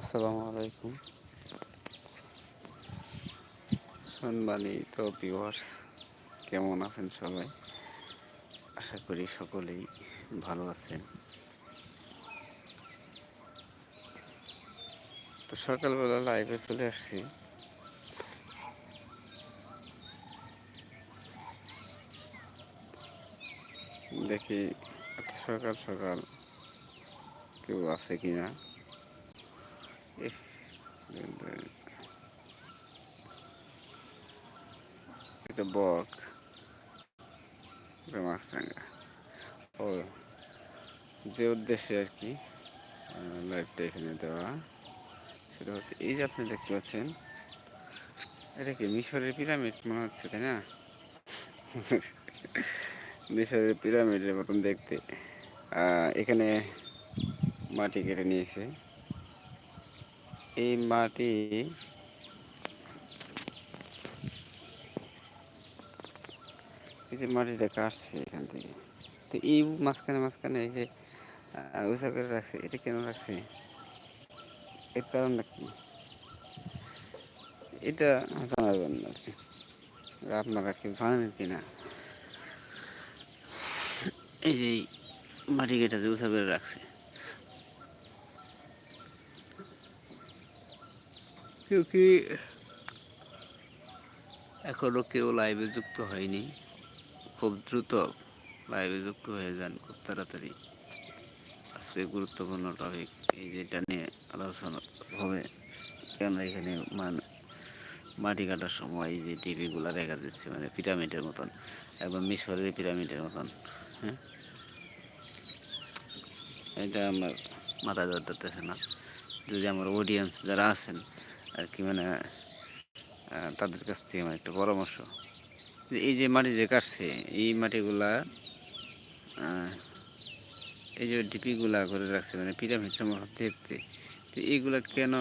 আসসালামু আলাইকুম। সম্মানিত ভিউয়ার্স কেমন আছেন সবাই? আশা করি সকলেই ভালো আছেন। তো সকালবেলা লাইভে চলে আসছি। দেখি সকাল সকাল কেউ আছে কি না এটা বক। মাছরাঙ্গা ও, যে উদ্দেশ্যে আর কি লাইভটা এখানে দেওয়া, সেটা হচ্ছে এই যে আপনি দেখতে পাচ্ছেন, এটা কি মিশরের পিরামিড মনে হচ্ছে, তাই না? মিশরের পিরামিডের মতন দেখতে। এখানে মাটি কেটে নিয়েছে। এই মাটি এই যে মাটিটা কাটছে এখান থেকে। তো এই মাঝখানে মাঝখানে এই যে উঁচা করে রাখছে, এটা কেন রাখছে? এর কারণটা কি? এটা জানাবেন আর কি আপনারা কি জানেন কি না এই যে মাটি কেটে উঁচা করে রাখছে। কি এখনও কেউ লাইভে যুক্ত হয়নি। খুব দ্রুত লাইভে যুক্ত হয়ে যান, খুব তাড়াতাড়ি। আজকে গুরুত্বপূর্ণ টপিক এই যেটা নিয়ে আলোচনা হবে। কেন এখানে মান, মাটি কাটার সময় এই যে টিভিগুলো দেখা যাচ্ছে মানে পিরামিডের মতন, একদম মিশরের পিরামিডের মতন হ্যাঁ? এটা আমার মাথা ধরতেছে না। যদি আমার অডিয়েন্স যারা আছেন আর কি মানে তাদের কাছ থেকে আমার একটা পরামর্শ। এই যে মাটি যে কাটছে, এই মাটিগুলা এই যে ডিপিগুলা করে রাখছে মানে পিরামিডের মতো দেখতে, তো এইগুলা কেন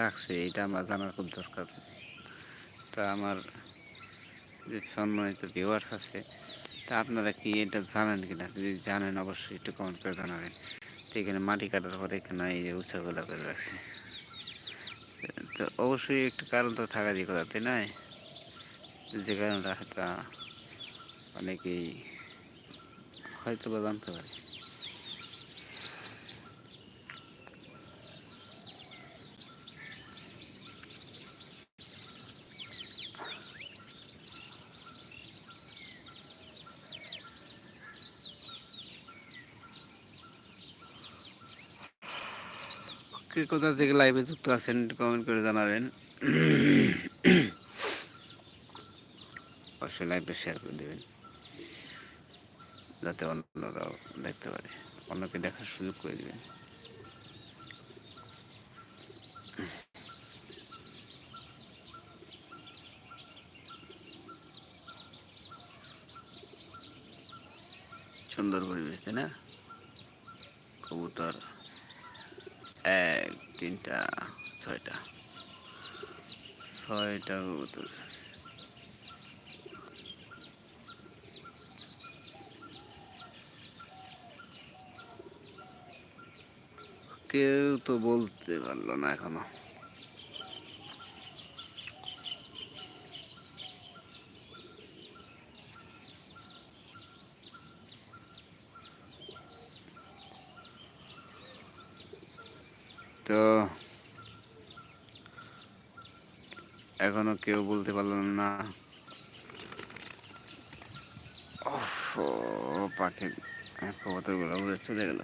রাখছে, এটা আমার জানার খুব দরকার। তা আমার যে সম্মানিত ভিউয়ার্স আছে, তা আপনারা কি এটা জানেন কিনা? যদি জানেন, অবশ্যই একটু কমেন্ট করে জানাবেন। তো এখানে মাটি কাটার পরে এখানে এই যে উঁচাগুলা করে রাখছে। তো অবশ্যই একটু কারণ তো থাকারই কথা, তাই নয় যে কারণটা হয়তো অনেকেই হয়তো বা জানতে পারে। কে কোথা থেকে লাইভে যুক্ত আছেন কমেন্ট করে জানাবেন। অবশ্যই লাইভে শেয়ার করে দেবেন। যাতে অন্যরাও দেখতে পারে। অন্যকে দেখার সুযোগ করে দেবেন। সুন্দর পরিবেশ, তাই না? কবুতর। এক তিনটা ছয়টা। ছয়টা কবুতর কেউ তো বলতে পারল না এখনও। তো এখনও কেউ বলতে পারলাম না। পাখির কবুতরগুলো উড়ে চলে গেল।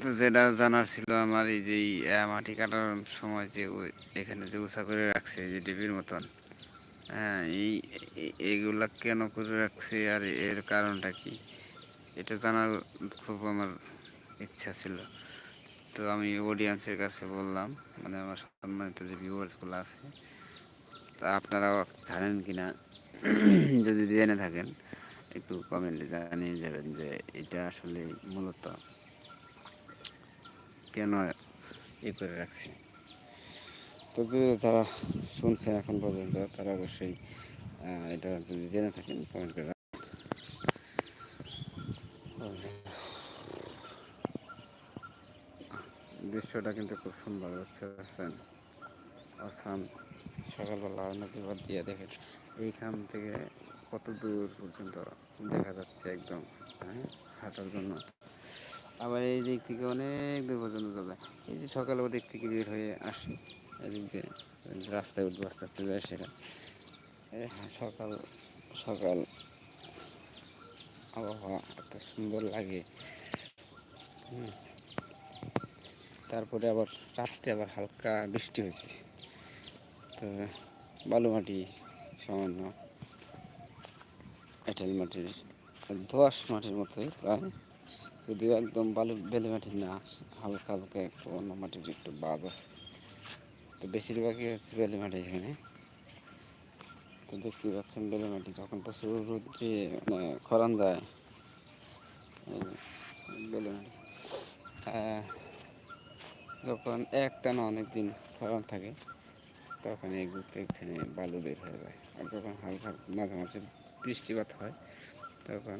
তো যেটা জানার ছিল আমার এই যে মাটি কাটার সময় যে এখানে যে উষা করে রাখছে যে ডিবির মতন হ্যাঁ এই এইগুলা কেন করে রাখছে আর এর কারণটা কি? এটা জানার খুব আমার ইচ্ছা ছিল। তো আমি অডিয়েন্সের কাছে বললাম মানে আমার সম্মানিত যে ভিউয়ার্সগুলো আছে, তা আপনারাও জানেন কি না যদি জেনে থাকেন, একটু কমেন্টে জানিয়ে যাবেন যে এটা আসলে মূলত কেন এ করে রাখছি। তো যারা শুনছেন এখন পর্যন্ত, তারা অবশ্যই এটা যদি জেনে থাকেন কমেন্ট করে দৃশ্যটা কিন্তু খুব সুন্দর হচ্ছে, হাসান। হাসান, সকালবেলা নদীবার দিয়ে দেখে এইখান থেকে কত দূর পর্যন্ত দেখা যাচ্ছে একদম হ্যাঁ হাঁটার জন্য। আবার এই দিক থেকে অনেক দূর পর্যন্ত যাবে এই যে সকালে ওদিক থেকে বের হয়ে আসি, এদিক দিয়ে রাস্তায় উঠবো আস্তে আস্তে যায় সেখানে। হ্যাঁ, সকাল সকাল আবহাওয়া এত সুন্দর লাগে। তারপরে আবার রাত্রে আবার হালকা বৃষ্টি হয়েছে। তো বালু মাটি সামান্য এঁটেল মাটির দোয়াশ মাটির মতোই প্রায়। যদিও একদম বালু, বেলে মাটির না, হালকা হালকা একটু অন্য মাটির একটু বাদ আছে। তো বেশিরভাগই হচ্ছে বেলে মাটি এখানে। তো দেখতে পাচ্ছেন বেলে মাটি যখন প্রচুর মানে খরান যায় বেলে মাটি যখন একটা না অনেক দিন খরান থাকে, তখন এই এগুলোতে এখানে বালু বের হয়ে যায়। আর যখন হালকা মাঝে মাঝে বৃষ্টিপাত হয়, তখন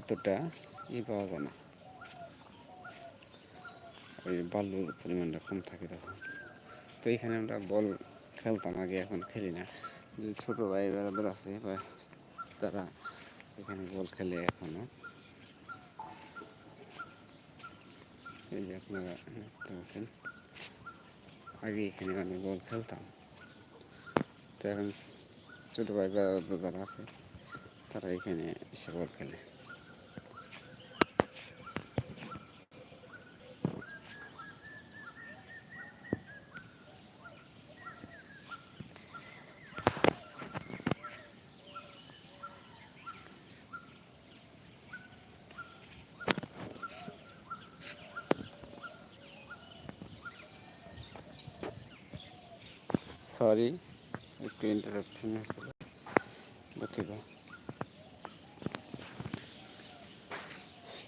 এতটা ই পাওয়া যায় না। ওই বালুর পরিমাণটা কম থাকে তখন। তো এখানে আমরা বল খেলতাম, আগে এখন খেলি না। ছোটো ভাই বেড়াদের আছে বা তারা এখানে বল খেলে এখনও এই যে আপনারা দেখতে আগে এখানে আমি বল খেলতাম। তো এখন ছোটো ভাই বেড়াদের যারা আছে, তারা এখানে এসে বল খেলে। সরি, একটু ইন্টারাপশন হয়েছিল। দুঃখিত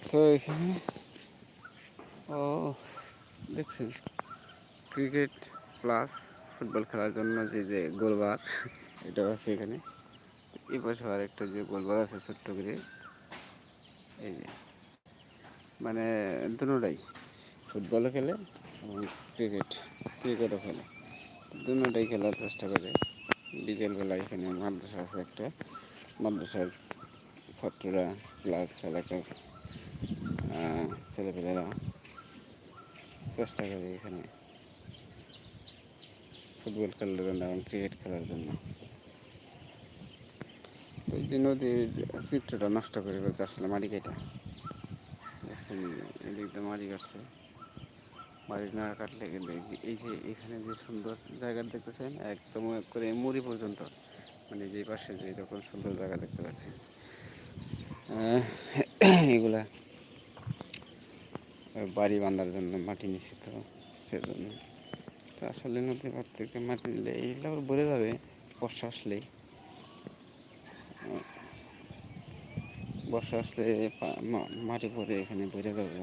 তো এখানে, ও, দেখছেন ক্রিকেট প্লাস ফুটবল খেলার জন্য যে যে গোলবার এটা আছে এখানে। এই পাশে আর একটা যে গোলবার আছে ছোট্ট করে, এই যে মানে দুটাই ফুটবলও খেলে এবং ক্রিকেট ক্রিকেটও খেলে। দুটাই খেলার চেষ্টা করে। বিকেলবেলা এখানে মাদ্রাসা আছে একটা। মাদ্রাসার ছাত্ররা প্লাস এলাকার ছেলেপেলেরা চেষ্টা করে এখানে ফুটবল খেলার জন্য এবং ক্রিকেট খেলার জন্য। তো যে নদীর চিত্রটা নষ্ট করে বলছে আসলে মাটি কেটা। এদিক দিয়ে মাটি কাটছে। বাড়ি না কাটলে কিন্তু এই যে এখানে যে সুন্দর জায়গা দেখতেছেন, একদম করে মুড়ি পর্যন্ত। মানে যে পাশে যে এরকম সুন্দর জায়গা দেখতে পাচ্ছি। এগুলা বাড়ি বাঁধার জন্য মাটি নিশ্চিত সেজন্য তো আসলে নদী পার থেকে মাটি নিলে এইগুলো আবার ভরে যাবে, বর্ষা আসলেই। বর্ষা আসলে মাটি পরে এখানে ভরে যাবে।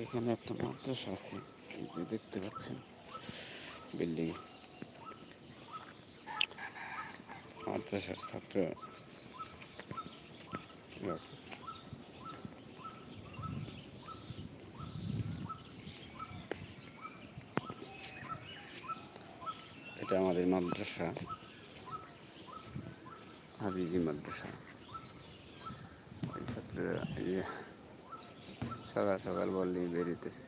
এখানে একটা মাদ্রাসা আছে যে দেখতে পাচ্ছেন বিল্ডিং। মাদ্রাসার ছাত্র। এটা আমাদের মাদ্রাসা হাবিজি মাদ্রাসা। ছাত্ররা সকাল সকাল বল নিয়ে বেরিতেছে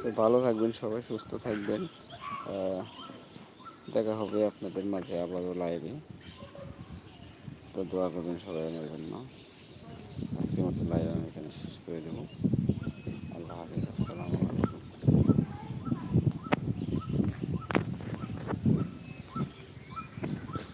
তো ভালো থাকবেন সবাই, সুস্থ থাকবেন। দেখা হবে আপনাদের মাঝে আবারও লাইভে তো দোয়া করবেন সবাই আমার জন্য আজকের মতো লাইভ আমি এখানে শেষ করে দেবো।